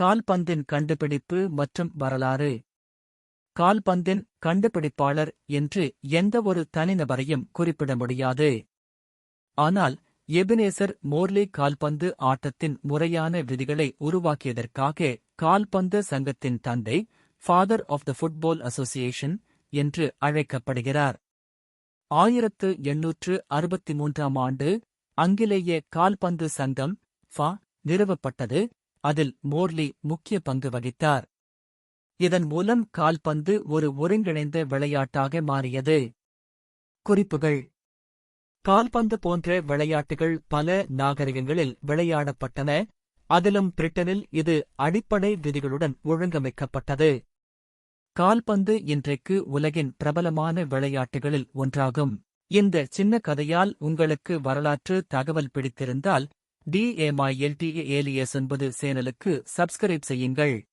கால்பந்தின் கண்டுபிடிப்பு மற்றும் வரலாறு. கால்பந்தின் கண்டுபிடிப்பாளர் என்று எந்தவொரு தனிநபரையும் குறிப்பிட முடியாது. ஆனால் எபினேசர் மோர்லி கால்பந்து ஆட்டத்தின் முறையான விதிகளை உருவாக்கியதற்காக கால்பந்து சங்கத்தின் தந்தை father of the football association என்று அழைக்கப்படுகிறார். ஆயிரத்து எண்ணூற்று அறுபத்தி மூன்றாம் ஆண்டு அங்கிலேய கால்பந்து சங்கம் ஃபா நிறுவப்பட்டது. அதில் மோர்லி முக்கிய பங்கு வகித்தார். இதன் மூலம் கால்பந்து ஒரு ஒருங்கிணைந்த விளையாட்டாக மாறியது. குறிப்புகள். கால்பந்து போன்ற விளையாட்டுகள் பல நாகரிகங்களில் விளையாடப்பட்டன. அதிலும் பிரிட்டனில் இது அடிப்படை விதிகளுடன் ஒழுங்கமைக்கப்பட்டது. கால்பந்து இன்றைக்கு உலகின் பிரபலமான விளையாட்டுகளில் ஒன்றாகும். இந்த சின்ன கதையால் உங்களுக்கு வரலாற்று தகவல் பிடித்திருந்தால் டிஏமாய் எல்டிஏ ஏலியஸ் என்பது சேனலுக்கு சப்ஸ்கிரைப் செய்யுங்கள்.